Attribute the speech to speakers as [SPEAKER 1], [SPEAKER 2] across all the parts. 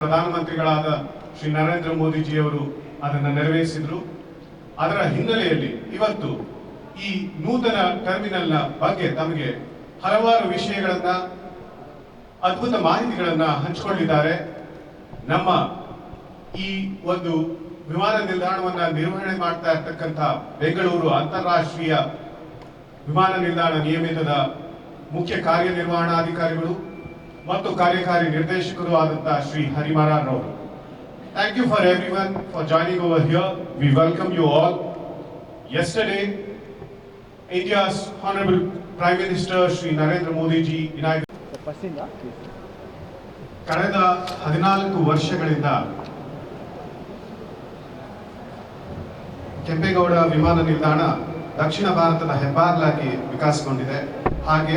[SPEAKER 1] ಪ್ರಧಾನಮಂತ್ರಿಗಳಾದ ಶ್ರೀ ನರೇಂದ್ರ ಮೋದಿಜಿಯವರು ಅದನ್ನು ನೆರವೇರಿಸಿದ್ರು. ಅದರ ಹಿನ್ನೆಲೆಯಲ್ಲಿ ಇವತ್ತು ಈ ನೂತನ ಟರ್ಮಿನಲ್ನ ಬಗ್ಗೆ ತಮಗೆ ಹಲವಾರು ವಿಷಯಗಳನ್ನ, ಅದ್ಭುತ ಮಾಹಿತಿಗಳನ್ನ ಹಂಚಿಕೊಂಡಿದ್ದಾರೆ. ನಮ್ಮ ಈ ಒಂದು ವಿಮಾನ ನಿಲ್ದಾಣವನ್ನ ನಿರ್ವಹಣೆ ಮಾಡ್ತಾ ಇರ್ತಕ್ಕಂಥ ಬೆಂಗಳೂರು ಅಂತಾರಾಷ್ಟ್ರೀಯ ವಿಮಾನ ನಿಲ್ದಾಣ ನಿಯಮಿತದ ಮುಖ್ಯ ಕಾರ್ಯನಿರ್ವಹಣಾಧಿಕಾರಿಗಳು ಮತ್ತು ಕಾರ್ಯಕಾರಿ ನಿರ್ದೇಶಕರು ಆದಂತಹ ಶ್ರೀ ಹರಿಮರ ಅವರು. Thank you for everyone for joining over here we welcome you all yesterday India's honorable prime minister Shri Narendra Modiji Vinayak ಕಳೆದ ಹದಿನಾಲ್ಕು ವರ್ಷಗಳಿಂದ ಕೆಂಪೇಗೌಡ ವಿಮಾನ ನಿಲ್ದಾಣ ದಕ್ಷಿಣ ಭಾರತದ ಹೆಬ್ಬಾರ್ಲಾಗಿ ವಿಕಾಸಗೊಂಡಿದೆ. ಹಾಗೆ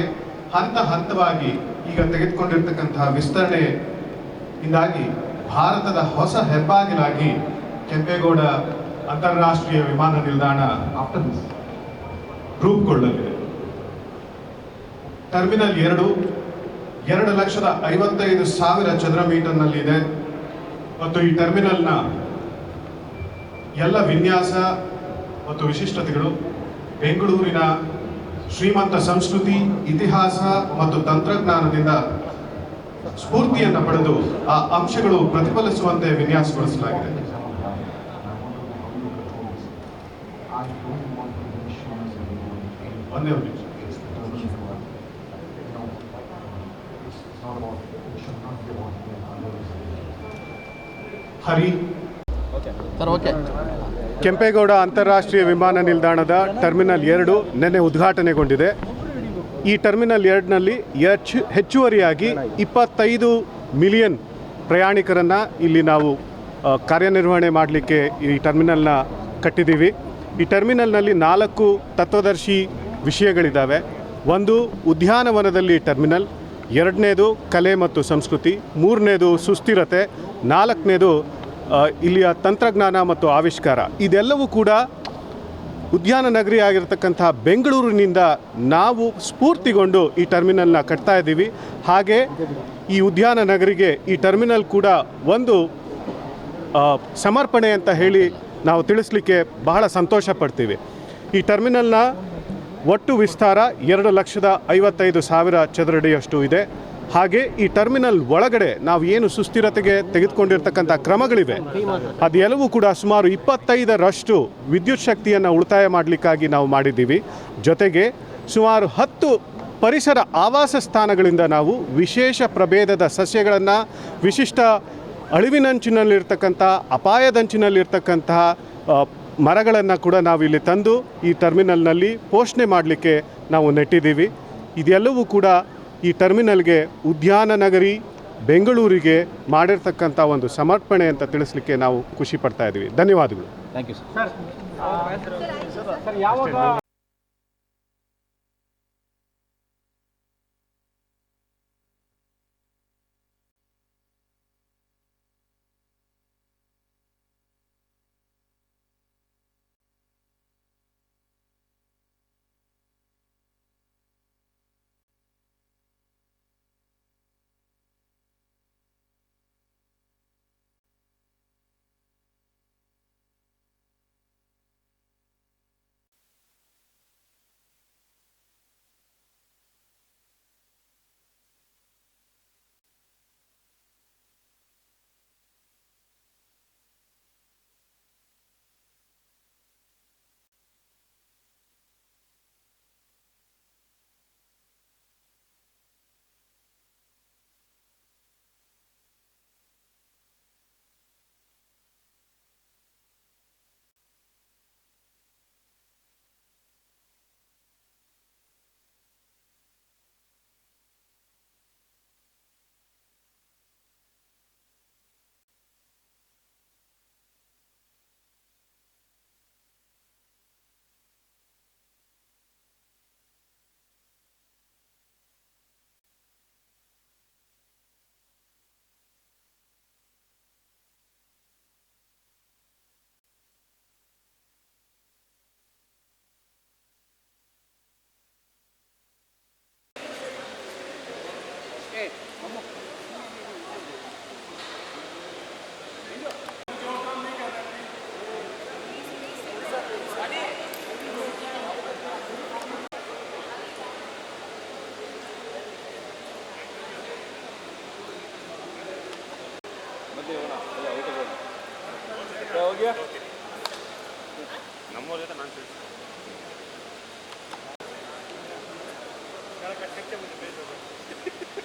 [SPEAKER 1] ಹಂತ ಹಂತವಾಗಿ ಈಗ ತೆಗೆದುಕೊಂಡಿರ್ತಕ್ಕಂತಹ ವಿಸ್ತರಣೆಯಿಂದಾಗಿ ಭಾರತದ ಹೊಸ ಹೆಬ್ಬಾಗಿಲಾಗಿ ಕೆಂಪೇಗೌಡ ಅಂತಾರಾಷ್ಟ್ರೀಯ ವಿಮಾನ ನಿಲ್ದಾಣ ರೂಪುಗೊಳ್ಳಲಿದೆ. ಟರ್ಮಿನಲ್ ಎರಡು ಎರಡು ಲಕ್ಷದ ಐವತ್ತೈದು ಸಾವಿರ ಚದರ ಮೀಟರ್ನಲ್ಲಿದೆ. ಮತ್ತು ಈ ಟರ್ಮಿನಲ್ನ ಎಲ್ಲ ವಿನ್ಯಾಸ ಮತ್ತು ವಿಶಿಷ್ಟತೆಗಳು ಬೆಂಗಳೂರಿನ ಶ್ರೀಮಂತ ಸಂಸ್ಕೃತಿ ಇತಿಹಾಸ ಮತ್ತು ತಂತ್ರಜ್ಞಾನದಿಂದ ಸ್ಫೂರ್ತಿಯನ್ನು ಪಡೆದು ಆ ಅಂಶಗಳು ಪ್ರತಿಫಲಿಸುವಂತೆ ವಿನ್ಯಾಸಗೊಳಿಸಲಾಗಿದೆ. ಹರಿ.
[SPEAKER 2] Sir okay.
[SPEAKER 3] ಕೆಂಪೇಗೌಡ ಅಂತಾರಾಷ್ಟ್ರೀಯ ವಿಮಾನ ನಿಲ್ದಾಣದ ಟರ್ಮಿನಲ್ ಎರಡು ನಿನ್ನೆ ಉದ್ಘಾಟನೆಗೊಂಡಿದೆ. ಈ ಟರ್ಮಿನಲ್ ಎರಡ್ನಲ್ಲಿ ಹೆಚ್ಚು ಹೆಚ್ಚುವರಿಯಾಗಿ ಇಪ್ಪತ್ತೈದು ಮಿಲಿಯನ್ ಪ್ರಯಾಣಿಕರನ್ನು ಇಲ್ಲಿ ನಾವು ಕಾರ್ಯನಿರ್ವಹಣೆ ಮಾಡಲಿಕ್ಕೆ ಈ ಟರ್ಮಿನಲ್ನ ಕಟ್ಟಿದ್ದೀವಿ. ಈ ಟರ್ಮಿನಲ್ನಲ್ಲಿ ನಾಲ್ಕು ತತ್ವದರ್ಶಿ ವಿಷಯಗಳಿದ್ದಾವೆ ಒಂದು ಉದ್ಯಾನವನದಲ್ಲಿ ಟರ್ಮಿನಲ್, ಎರಡನೇದು ಕಲೆ ಮತ್ತು ಸಂಸ್ಕೃತಿ, ಮೂರನೇದು ಸುಸ್ಥಿರತೆ, ನಾಲ್ಕನೇದು ಇಲ್ಲಿಯ ತಂತ್ರಜ್ಞಾನ ಮತ್ತು ಆವಿಷ್ಕಾರ. ಇದೆಲ್ಲವೂ ಕೂಡ ಉದ್ಯಾನ ನಗರಿ ಆಗಿರತಕ್ಕಂಥ ಬೆಂಗಳೂರಿನಿಂದ ನಾವು ಸ್ಫೂರ್ತಿಗೊಂಡು ಈ ಟರ್ಮಿನಲ್ನ ಕಟ್ತಾ ಇದ್ದೀವಿ. ಹಾಗೆ ಈ ಉದ್ಯಾನ ನಗರಿಗೆ ಈ ಟರ್ಮಿನಲ್ ಕೂಡ ಒಂದು ಸಮರ್ಪಣೆ ಅಂತ ಹೇಳಿ ನಾವು ತಿಳಿಸ್ಲಿಕ್ಕೆ ಬಹಳ ಸಂತೋಷ ಪಡ್ತೀವಿ ಈ ಟರ್ಮಿನಲ್ನ ಒಟ್ಟು ವಿಸ್ತಾರ ಎರಡು ಲಕ್ಷದ ಐವತ್ತೈದು ಸಾವಿರ ಚದರಡಿಯಷ್ಟು ಇದೆ. ಹಾಗೆ ಈ ಟರ್ಮಿನಲ್ ಒಳಗಡೆ ನಾವು ಏನು ಸುಸ್ಥಿರತೆಗೆ ತೆಗೆದುಕೊಂಡಿರ್ತಕ್ಕಂಥ ಕ್ರಮಗಳಿವೆ. ಅದೆಲ್ಲವೂ ಕೂಡ ಸುಮಾರು ಇಪ್ಪತ್ತೈದರಷ್ಟು ವಿದ್ಯುತ್ ಶಕ್ತಿಯನ್ನು ಉಳಿತಾಯ ಮಾಡಲಿಕ್ಕಾಗಿ ನಾವು ಮಾಡಿದ್ದೀವಿ. ಜೊತೆಗೆ ಸುಮಾರು ಹತ್ತು ಪರಿಸರ ಆವಾಸ ಸ್ಥಾನಗಳಿಂದ ನಾವು ವಿಶೇಷ ಪ್ರಭೇದದ ಸಸ್ಯಗಳನ್ನು ವಿಶಿಷ್ಟ ಅಳಿವಿನಂಚಿನಲ್ಲಿರ್ತಕ್ಕಂಥ ಅಪಾಯದಂಚಿನಲ್ಲಿರ್ತಕ್ಕಂತಹ ಮರಗಳನ್ನು ಕೂಡ ನಾವು ಇಲ್ಲಿ ತಂದು ಈ ಟರ್ಮಿನಲ್ನಲ್ಲಿ ಪೋಷಣೆ ಮಾಡಲಿಕ್ಕೆ ನಾವು ನೆಟ್ಟಿದ್ದೀವಿ. ಇದೆಲ್ಲವೂ ಕೂಡ ಈ ಟರ್ಮಿನಲ್ಗೆ ಉದ್ಯಾನ ನಗರಿ ಬೆಂಗಳೂರಿಗೆ ಮಾಡಿರ್ತಕ್ಕಂಥ ಒಂದು ಸಮರ್ಪಣೆ ಅಂತ ತಿಳಿಸ್ಲಿಕ್ಕೆ ನಾವು ಖುಷಿ ಪಡ್ತಾ ಇದ್ದೀವಿ. ಧನ್ಯವಾದಗಳು.
[SPEAKER 2] Thank you sir
[SPEAKER 4] qué?
[SPEAKER 5] Vamos. Thank you.